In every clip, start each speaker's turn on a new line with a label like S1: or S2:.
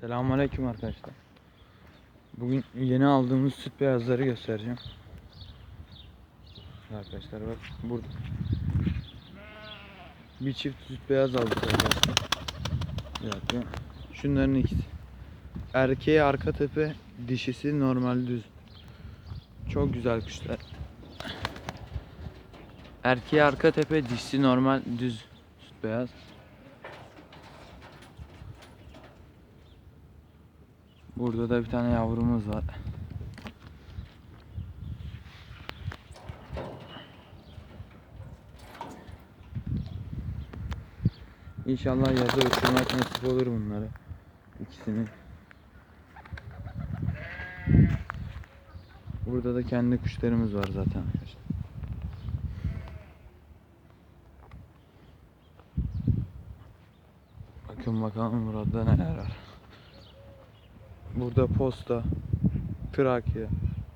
S1: Selamünaleyküm arkadaşlar. Bugün yeni aldığımız süt beyazları göstereceğim. Arkadaşlar bak burada. Bir çift süt beyaz aldık arkadaşlar. Şunların ikisi. Erkeği arka tepe, dişisi normal düz. Çok güzel kuşlar. Erkeği arka tepe, dişisi normal düz süt beyaz. Burada da bir tane yavrumuz var. İnşallah yazda uçurmak nasip olur bunları. İkisini. Burada da kendi kuşlarımız var zaten arkadaşlar. Bakın bakalım burada neler var. Burada posta, Trakya,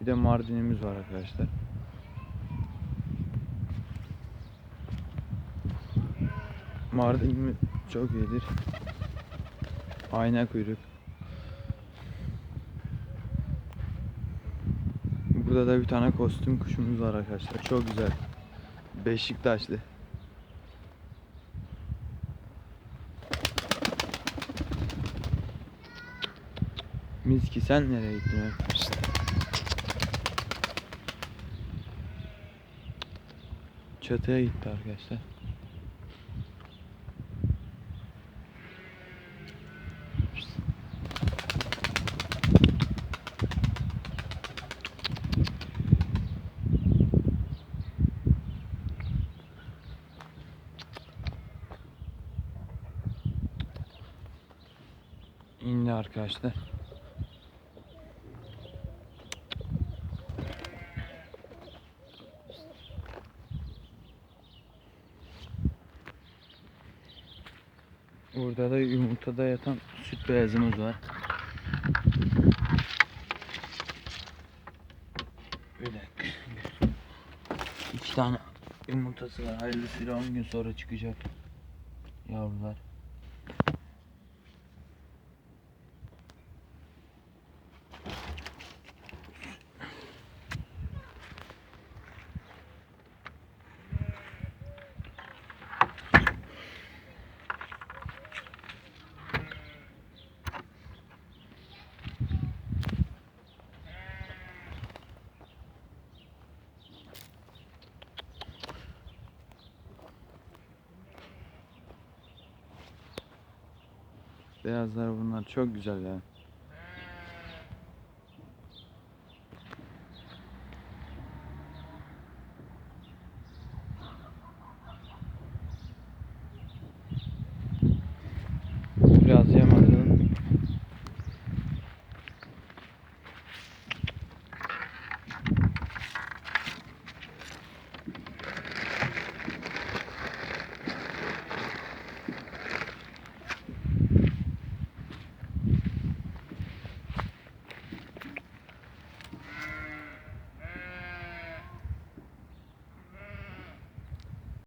S1: bir de Mardin'imiz var arkadaşlar. Mardin mi çok iyidir. Ayna kuyruk. Burada da bir tane kostüm kuşumuz var arkadaşlar. Çok güzel. Beşiktaşlı. Miski sen nereye gittin? Pişt. Çatıya gitti arkadaşlar. İndi arkadaşlar. Burada da yumurtada yatan süt beyazımız var. Dakika. İki tane yumurtası var. Hayırlısıyla 10 gün sonra çıkacak yavrular. Beyazlar bunlar çok güzel ya.